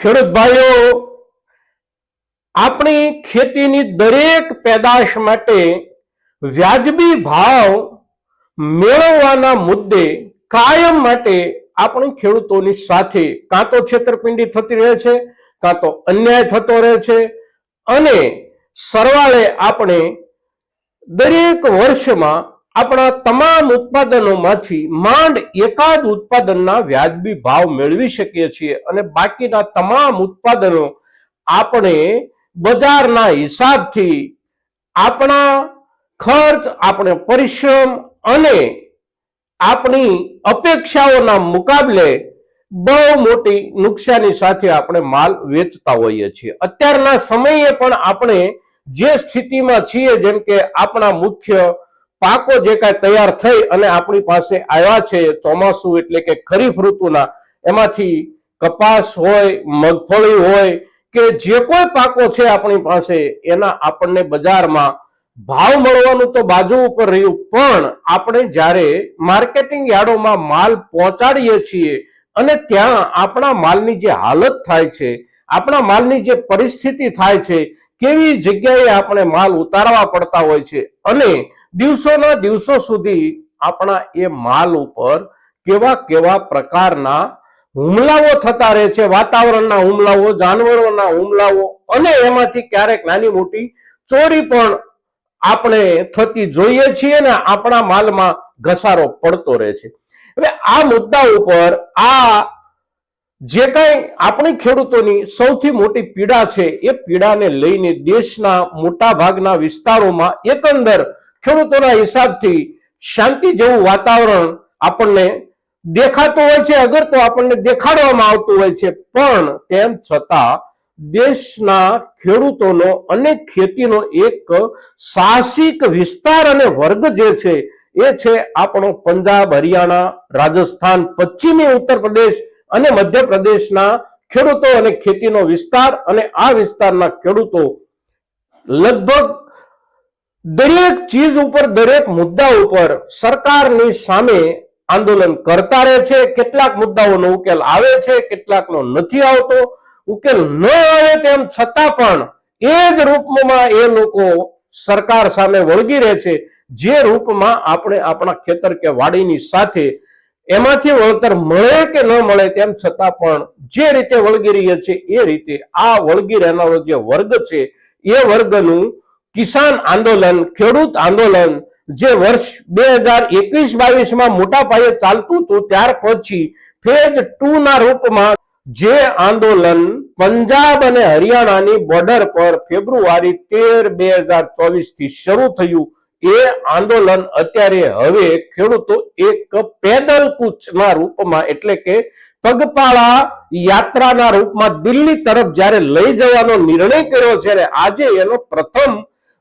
ખેડૂત ભાઈઓ, આપણી ખેતીની દરેક પેદાશ માટે વ્યાજબી ભાવ મેળવવાના મુદ્દે કાયમ માટે આપણી ખેડૂતોની સાથે કાં તો છેતરપિંડી થતી રહે છે, કાં તો અન્યાય થતો રહે છે અને સરવાળે આપણે દરેક વર્ષમાં આપણા તમામ ઉત્પાદનોમાંથી માંડ એકાદ ઉત્પાદનના વ્યાજબી ભાવ મેળવી શકીએ છીએ અને બાકીના તમામ ઉત્પાદનો આપણે બજારના હિસાબથી આપણા ખર્ચ, આપણે પરિશ્રમ અને આપણી અપેક્ષાઓના મુકાબલે બહુ મોટી નુકસાની સાથે આપણે માલ વેચતા હોઈએ છીએ. અત્યારના સમયે પણ આપણે જે સ્થિતિમાં છીએ, જેમ કે આપણા મુખ્ય પાકો જે કાંઈ તૈયાર થઈ અને આપણી પાસે આવ્યા છે ચોમાસું એટલે કે ખરીફ ઋતુના, એમાંથી કપાસ હોય, મગફળી હોય કે જે કોઈ પાકો છે આપણી પાસે, એના આપણને બજારમાં ભાવ મળવાનું તો બાજુ ઉપર રહ્યું, પણ આપણે જ્યારે માર્કેટિંગ યાર્ડોમાં માલ પહોંચાડીએ છીએ અને ત્યાં આપણા માલની જે હાલત થાય છે, આપણા માલની જે પરિસ્થિતિ થાય છે, કેવી જગ્યાએ આપણે માલ ઉતારવા પડતા હોય છે અને દિવસોના દિવસો સુધી આપણા એ માલ ઉપર કેવા કેવા પ્રકારના હુમલાઓ થતા રહે છે, વાતાવરણના હુમલાઓ, જાનવરોના હુમલાઓ અને એમાંથી ક્યારેક નાની મોટી ચોરી પણ આપણે થતી જોઈએ છીએ ને આપણા માલમાં ઘસારો પડતો રહે છે. હવે આ મુદ્દા ઉપર આ જે કઈ આપણી ખેડૂતોની સૌથી મોટી પીડા છે, એ પીડાને લઈને દેશના મોટા ભાગના વિસ્તારોમાં એકંદર ખેડૂતોના હિસાબથી શાંતિ જેવું વાતાવરણ આપણને દેખાતું હોય છે, અગર તો આપણને દેખાડવામાં આવતું હોય છે. પણ તેમ છતાં દેશના ખેડૂતોનો અને ખેતીનો એક સાહસિક વિસ્તાર અને વર્ગ જે છે, એ છે આપણો પંજાબ, હરિયાણા, રાજસ્થાન, પશ્ચિમી ઉત્તર પ્રદેશ અને મધ્યપ્રદેશના ખેડૂતો અને ખેતીનો વિસ્તાર અને આ વિસ્તારના ખેડૂતો લગભગ દરેક ચીજ ઉપર, દરેક મુદ્દા ઉપર સરકારની સામે આંદોલન કરતા રહે છે. કેટલાક મુદ્દાઓનો ઉકેલ આવે છે, કેટલાકનો નથી આવતો. ઉકેલ ન આવે તેમ છતાં પણ એ જ રૂપમાં એ લોકો સરકાર સામે વળગી રહે છે. જે રૂપમાં આપણે આપણા ખેતર કે વાડીની સાથે એમાંથી વળતર મળે કે ન મળે તેમ છતાં પણ જે રીતે વળગી રહ્યા છે એ રીતે આ વળગી રહેનારો જે વર્ગ છે, એ વર્ગનું કિસાન આંદોલન, ખેડૂત આંદોલન જે વર્ષ બે હજાર એકવીસ બાવીસમાં મોટા પાયે ચાલતું હતું, ત્યાર પછી ફેજ ટુ ના રૂપમાં જે આંદોલન પંજાબ અને હરિયાણાની બોર્ડર પર ફેબ્રુઆરી તેર બે હજાર ચોવીસથી શરૂ થયું, એ આંદોલન અત્યારે હવે ખેડૂતો એક પેદલ કૂચના રૂપમાં એટલે કે પગપાળા યાત્રાના રૂપમાં દિલ્હી તરફ જ્યારે લઈ જવાનો નિર્ણય કર્યો છે આજે એનો પ્રથમ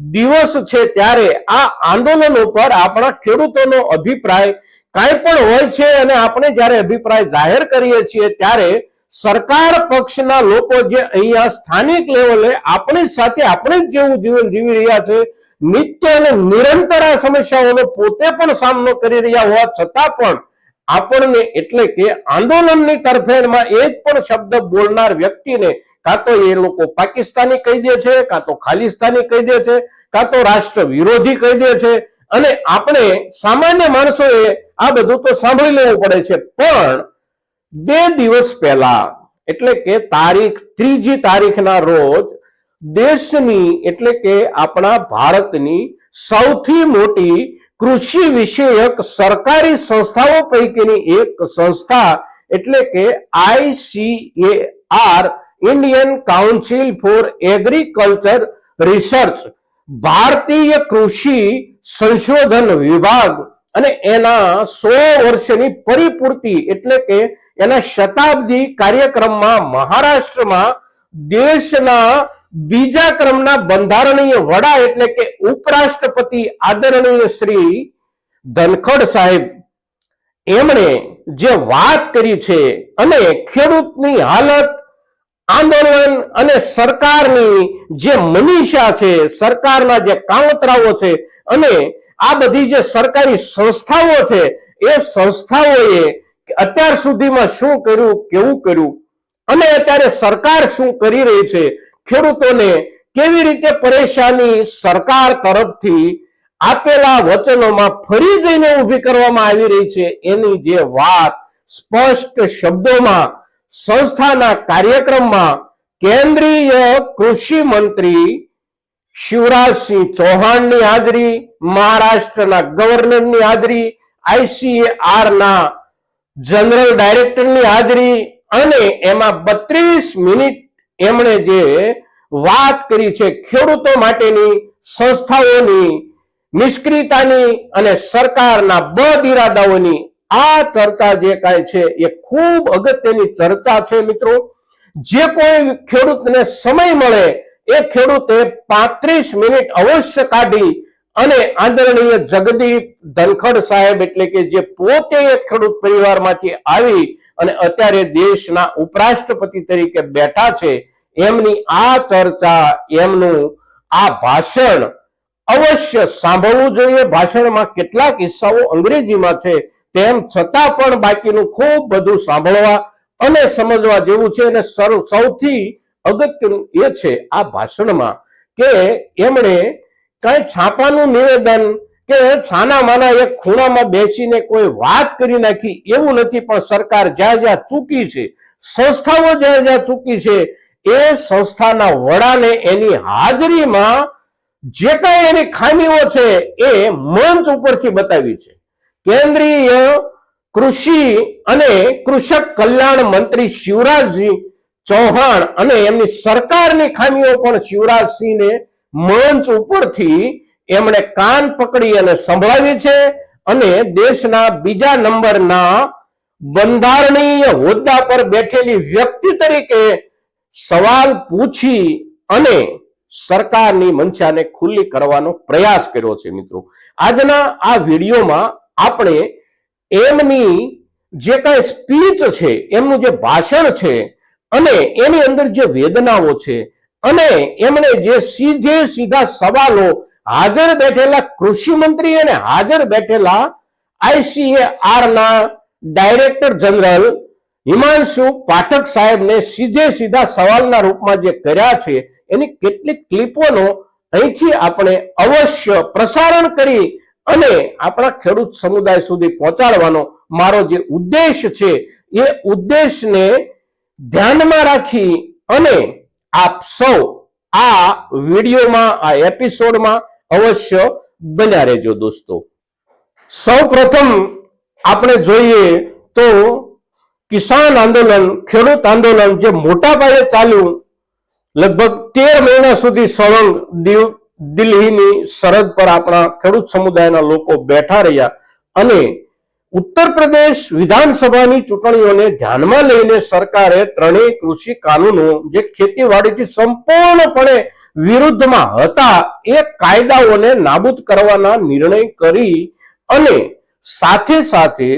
દિવસ છે ત્યારે આ આંદોલન ઉપર આપણા ખેડૂતોનો અભિપ્રાય કાંઈ પણ હોય છે અને આપણે જ્યારે અભિપ્રાય જાહેર કરીએ છીએ ત્યારે સરકાર પક્ષના લોકો જે અહીંયા સ્થાનિક લેવલે આપણી સાથે આપણે જ જેવું જીવન જીવી રહ્યા છે, નિત્ય અને નિરંતર આ સમસ્યાઓનો પોતે પણ સામનો કરી રહ્યા હોવા છતાં પણ આપણને એટલે કે આંદોલનની તરફેણમાં એક પણ શબ્દ બોલનાર વ્યક્તિને કાં તો એ લોકો પાકિસ્તાની કહી દે છે કાં તો ખાલિસ્તાની કહી દે છે કાં તો રાષ્ટ્ર વિરોધી કહી દે છે. અને આપણે સામાન્ય માણસોએ આ બધું તો સાંભળી લેવું પડે છે. પણ બે દિવસ પહેલા, એટલે કે તારીખ, ત્રીજી તારીખના રોજ દેશની, એટલે કે આપણા ભારતની સૌથી મોટી કૃષિ વિષયક સરકારી સંસ્થાઓ પૈકીની એક સંસ્થા, એટલે કે ICAR Indian council for agriculture research ભારતીય કૃષિ સંશોધન વિભાગ, અને એના સો વર્ષની પરિપૂર્તિ એટલે કે એના શતાબ્દી કાર્યક્રમમાં મહારાષ્ટ્રમાં દેશના બીજા ક્રમના બંધારણીય વડા એટલે કે ઉપરાષ્ટ્રપતિ આદરણીય શ્રી ધનખડ સાહેબ. એમણે જે વાત કરી છે અને ખેડૂતની હાલત આંદોલન અને સરકારની જે મનીષા છે, સરકારના જે કાવતરાઓ છે અને આ બધી જે સરકારી સંસ્થાઓ છે, એ સંસ્થાઓએ અત્યાર સુધીમાં શું કર્યું, કેવું કર્યું? અને અત્યારે સરકાર શું કરી રહી છે? ખેડૂતોને કેવી રીતે પરેશાની સરકાર તરફથી આપેલા વચનોમાં ફરી જઈને ઊભી કરવામાં આવી રહી છે? એની જે વાત સ્પષ્ટ શબ્દોમાં સંસ્થાના કાર્યક્રમમાં કેન્દ્રીય કૃષિ મંત્રી શિવરાજસિંહ ચૌહાણની હાજરી, મહારાષ્ટ્રના ગવર્નરની હાજરી આઈસીએઆર ના જનરલ ડાયરેક્ટરની હાજરી અને એમાં બત્રીસ મિનિટ એમણે જે વાત કરી છે ખેડૂતો માટેની, સંસ્થાઓની, નિષ્ક્રિયતાની અને સરકારના બદ ઇરાદાઓની આ ચર્ચા જે કાંઈ છે એ ખૂબ અગત્યની ચર્ચા છે મિત્રો. જે કોઈ ખેડૂતને સમય મળે એ ખેડૂતે પાંત્રીસ મિનિટ અવશ્ય કાઢી અને આદરણીય જગદીપ ધનખડ સાહેબ એટલે કે જે પોતે એક ખેડૂત પરિવારમાંથી આવી અને અત્યારે દેશના ઉપરાષ્ટ્રપતિ તરીકે બેઠા છે, એમની આ ચર્ચા, એમનું આ ભાષણ અવશ્ય સાંભળવું જોઈએ. ભાષણમાં કેટલાક કિસ્સાઓ અંગ્રેજીમાં છે. તેમ છતાં પણ બાકીનું ખૂબ બધું સાંભળવા અને સમજવા જેવું છે અને સૌથી અગત્યનું એ છે આ ભાષણમાં કે એમણે કઈ છાપાનું નિવેદન કે છાના માના એક ખૂણામાં બેસીને કોઈ વાત કરી નાખી એવું નથી, પણ સરકાર જ્યાં જ્યાં ચૂકી છે, સંસ્થાઓ જ્યાં જ્યાં ચૂકી છે, એ સંસ્થાના વડાને એની હાજરીમાં જે કાંઈ એની ખામીઓ છે એ મંચ ઉપરથી બતાવી છે. કેન્દ્રીય કૃષિ અને કૃષક કલ્યાણ મંત્રી શિવરાજસિંહ ચૌહાણ અને એમની સરકારની ખામીઓ પણ શિવરાજસિંહને મંચ ઉપરથી એમણે કાન પકડી અને સંભળાવી છે અને દેશના બીજા નંબરના બંધારણીય હોદ્દા પર બેઠેલી વ્યક્તિ તરીકે સવાલ પૂછી અને સરકારની મંશાને ખુલ્લી કરવાનો પ્રયાસ કર્યો છે મિત્રો. આજના આ વિડીયોમાં આપણે એમની જે કાંઈ સ્પીચ છે, એમનું જે ભાષણ છે, અને એની અંદર જે વેદનાઓ છે, અને એમણે જે સીધે સીધા સવાલો હાજર બેઠેલા કૃષિ મંત્રી અને હાજર બેઠેલા આઈસીએઆર ના ડાયરેક્ટર જનરલ હિમાંશુ પાઠક સાહેબને સીધે સીધા સવાલના રૂપમાં જે કર્યા છે, એની કેટલીક ક્લિપોનો અહીંથી આપણે અવશ્ય પ્રસારણ કરી અને આપણા ખેડૂત સમુદાય સુધી પહોંચાડવાનો મારો જે ઉદ્દેશ છે, એ ઉદ્દેશને ધ્યાનમાં રાખી અને આપ સૌ આ વિડીયોમાં, આ એપિસોડમાં અવશ્ય બન્યા રહેજો દોસ્તો. સૌ પ્રથમ આપણે જોઈએ તો કિસાન આંદોલન, ખેડૂત આંદોલન જે મોટા પાયે ચાલ્યું, લગભગ તેર મહિના સુધી સળંગ દિવ- દિલ્હીની સરહદ પર આપણા ખેડૂત સમુદાયના લોકો બેઠા રહ્યા અને ઉત્તર પ્રદેશ વિધાનસભાની ચૂંટણીઓને ધ્યાનમાં લઈને સરકારે ત્રણેય કૃષિ કાનૂનો જે ખેતીવાડીથી સંપૂર્ણપણે વિરુદ્ધમાં હતા એ કાયદાઓને નાબૂદ કરવાના નિર્ણય કરી અને સાથે સાથે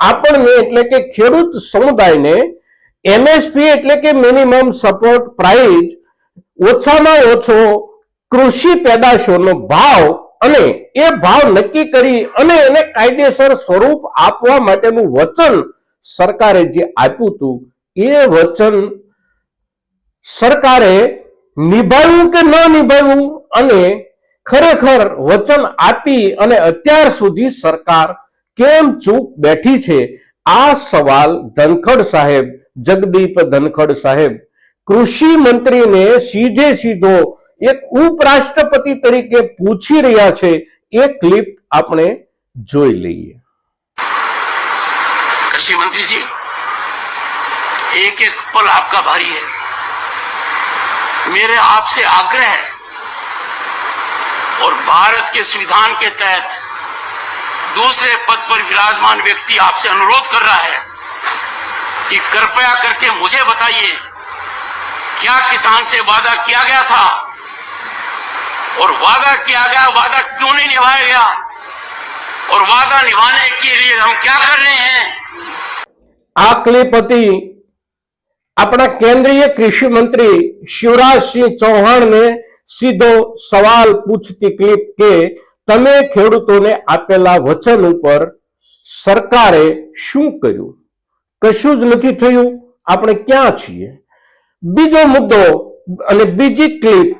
આપણને એટલે કે ખેડૂત સમુદાયને એમએસપી એટલે કે મિનિમમ સપોર્ટ પ્રાઇસ ઓછામાં ઓછો કૃષિ પેદાશોનો ભાવ અને એ ભાવ નક્કી કરી અને એને કાયદેસર સ્વરૂપ આપવા માટેનું વચન સરકારે જે આપ્યું હતું, એ વચન સરકારે નિભાવ્યું કે ન નિભાવ્યું અને ખરેખર વચન આપી અને અત્યાર સુધી સરકાર કેમ ચૂપ બેઠી છે? આ સવાલ ધનખડ સાહેબ, જગદીપ ધનખડ સાહેબ, કૃષિ મંત્રીને સીધે સીધો એક ઉપરાષ્ટ્રપતિ તરીકે પૂછી રહ્યા છે એ ક્લિપ આપણે જોઈ લઈએ कृषि मंत्री जी एक एक पल आपका भारी है मेरे आपसे आग्रह है और भारत के संविधान के तहत दूसरे पद पर विराजमान व्यक्ति आपसे अनुरोध कर रहा है कि कृपया करके मुझे बताइए क्या किसान से वादा किया गया था और वादा किया गया वादा क्यों नहीं निभाया गया और वादा निभाने के लिए हम क्या कर रहे हैं આ ક્લિપ હતી આપણા કેન્દ્રીય કૃષિ મંત્રી શિવરાજસિંહ ચૌહાણને સીધો સવાલ પૂછતી ક્લિપ કે તમે ખેડૂતોને આપેલા વચન ઉપર સરકારે શું કર્યું કશું જ નથી થયું આપણે ક્યાં છીએ બીજો મુદ્દો અને બીજી ક્લિપ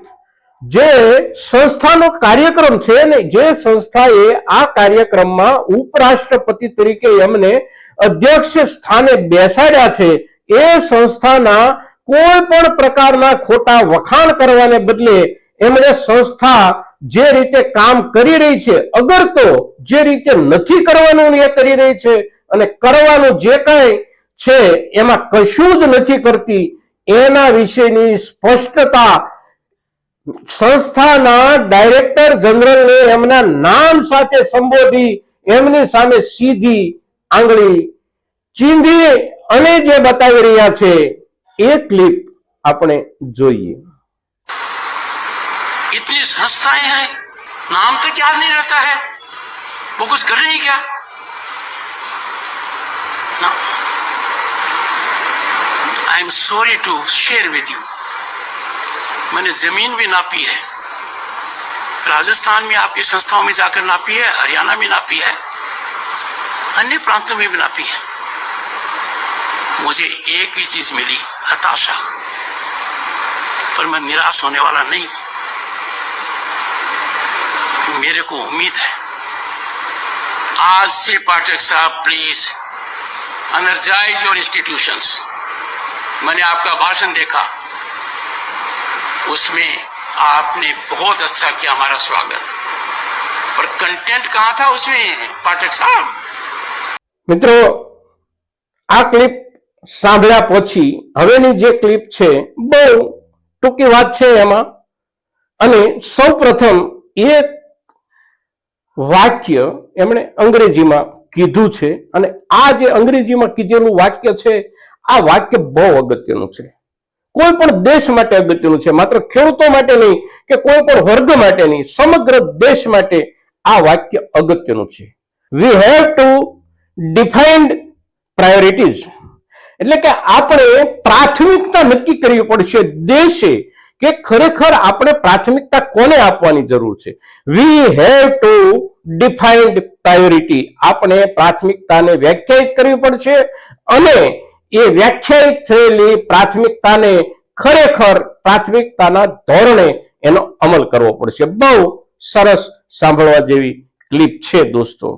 જે સંસ્થાનો કાર્યક્રમ છે ને જે સંસ્થાએ આ કાર્યક્રમમાં ઉપરાષ્ટ્રપતિ તરીકે એમને અધ્યક્ષ સ્થાને બેસાડ્યા છે. એ સંસ્થાના કોઈ પણ પ્રકારના ખોટા વખાણ કરવાને બદલે એમણે સંસ્થા જે રીતે કામ કરી રહી છે અગર તો જે રીતે નથી કરવાનું એ કરી રહી છે અને કરવાનું જે કાંઈ છે એમાં કશું જ નથી કરતી, એના વિશેની સ્પષ્ટતા સંસ્થાના ડાયરેક્ટર જનરલને એમના નામ સાથે સંબોધી એમની સામે સીધી આંગળી ચીંધી અને જે બતાવી રહ્યા છે એ ક્લિપ આપણે જોઈએ इतनी संस्थाएं हैं नाम तक याद नहीं रहता है वो कुछ कर रही क्या ना I am sorry to share with you मैंने ज़मीन भी नापी है। राजस्थान में आपकी संस्थाओं में जाकर नापी है, हरियाणा में नापी है, अन्य प्रांतों में भी नापी है। मुझे एक ही चीज़ मिली, हताशा। पर मैं निराश होने वाला नहीं मेरे को उम्मीद है। आज से पाठक साहब प्लीज़ अनर्जाइज योर इंस्टीट्यूशंस मैंने आपका भाषण देखा। उसमें आपने बहुत अच्छा किया हमारा स्वागत पर कंटेंट कहाँ था उसमें पाठक साहब મિત્રો આ ક્લિપ સાંભળ્યા પછી હવેની જે ક્લિપ છે બહુ ટૂંકી વાત છે એમાં અને સૌ પ્રથમ એક વાક્ય એમણે અંગ્રેજીમાં કીધું છે અને આ જે અંગ્રેજીમાં કીધેલું વાક્ય છે આ વાક્ય બહુ અગત્યનું છે કોઈ પણ દેશ માટે અગત્યનું છે. માત્ર ખેડૂતો માટે નહીં, કે કોઈ પણ વર્ગ માટે નહીં, સમગ્ર દેશ માટે આ વાક્ય અગત્યનું છે. We have to defined priorities એટલે કે આપણે પ્રાથમિકતા નક્કી કરવી પડશે દેશે કે ખરેખર આપણે પ્રાથમિકતા કોને આપવાની જરૂર છે. We have to defined priority આપણે પ્રાથમિકતાને વ્યાખ્યાયિત કરવી પડશે અને એ વ્યાખ્યાયિત થયેલી પ્રાથમિકતાને ખરેખર પ્રાથમિકતાના ધોરણે એનો અમલ કરવો પડશે બહુ સરસ સાંભળવા જેવી ક્લિપ છે દોસ્તો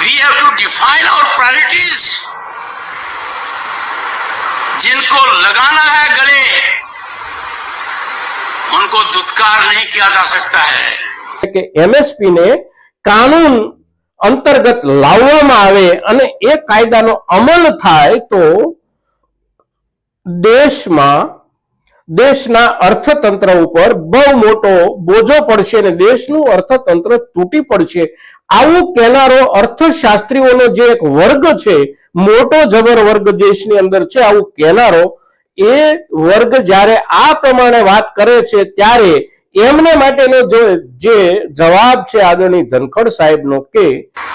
we have to define our priorities जिनको लगाना है गले उनको दुत्कार नहीं किया जा सकता है કે એમએસપી ને કાનૂન અંતર્ગત લાવવામાં આવે અને એ કાયદાનો અમલ થાય તો દેશમાં, દેશના અર્થતંત્ર ઉપર બહુ મોટો બોજો પડશે અને દેશનું અર્થતંત્ર તૂટી પડશે. આવું કહેનારો અર્થશાસ્ત્રીઓનો જે એક વર્ગ છે, મોટો જબર વર્ગ દેશની અંદર છે, આવું કહેનારો, એ વર્ગ જ્યારે આ પ્રમાણે વાત કરે છે, ત્યારે એમને માટેનો જો જે જવાબ છે આદરણીય ધનખડ સાહેબનો કે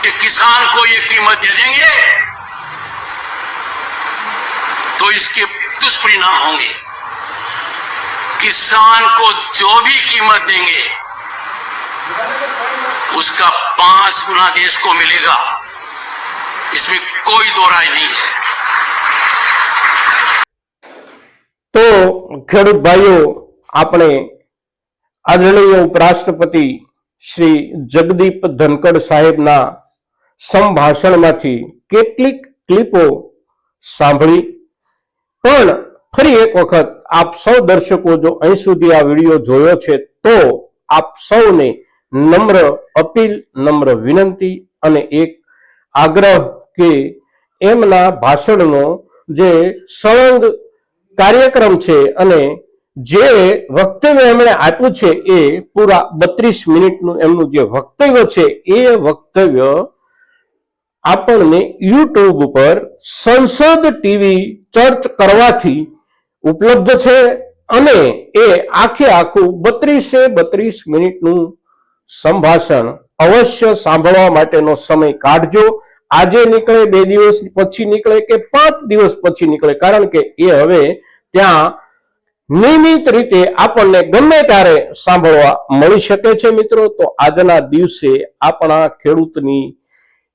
कि किसान को ये कीमत दे देंगे तो इसके दुष्परिणाम होंगे किसान को जो भी कीमत देंगे उसका पांच गुना देश को मिलेगा इसमें कोई दो राय नहीं है તો ખેડૂત ભાઈઓ આપણે આદરણીય ઉપરાષ્ટ્રપતિ શ્રી જગદીપ ધનકડ સાહેબના સંભાષણમાંથી કેટલીક ક્લિપો સાંભળી. પણ ફરી એક વખત આપ સૌ દર્શકો જો અહીં સુધી આ વીડિયો જોયો છે, તો આપ સૌને નમ્ર અપીલ, નમ્ર વિનંતી અને એક આગ્રહ કે એમના ભાષણનો જે સળંગ કાર્યક્રમ છે અને જે વક્તવ્ય એમણે આપ્યું છે એ પૂરા બત્રીસ મિનિટનું એમનું જે વક્તવ્ય છે એ વક્તવ્ય આપણને યુટ્યુબ ઉપર સંસદ ટીવી ચર્ચ કરવાથી ઉપલબ્ધ છે અને એ આખે આખું બત્રીસે બત્રીસ મિનિટનું સંભાષણ અવશ્ય સાંભળવા માટેનો સમય કાઢજો. આજે નીકળે બે દિવસ પછી નીકળે કે પાંચ દિવસ પછી નીકળે? કારણ કે એ હવે ત્યાં નિયમિત રીતે આપણને ગમે ત્યારે સાંભળવા મળી શકે છે મિત્રો, તો આજના દિવસે આપણા ખેડૂતની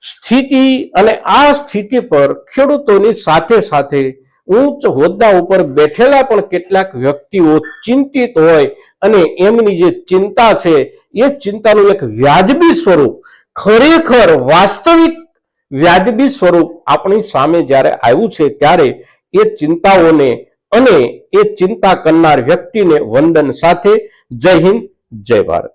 સ્થિતિ અને આ સ્થિતિ પર ખેડૂતોની સાથે સાથે ઉચ્ચ હોદ્દા ઉપર બેઠેલા પણ કેટલાક વ્યક્તિઓ ચિંતિત હોય અને એમની જે ચિંતા છે, એ ચિંતાનું એક વ્યાજબી સ્વરૂપ, ખરેખર વાસ્તવિક વ્યાજબી સ્વરૂપ આપણી સામે જ્યારે આવ્યું છે, ત્યારે એ ચિંતાઓને અને એ ચિંતા કરનાર વ્યક્તિને વંદન સાથે જય હિન્દ જય ભારત.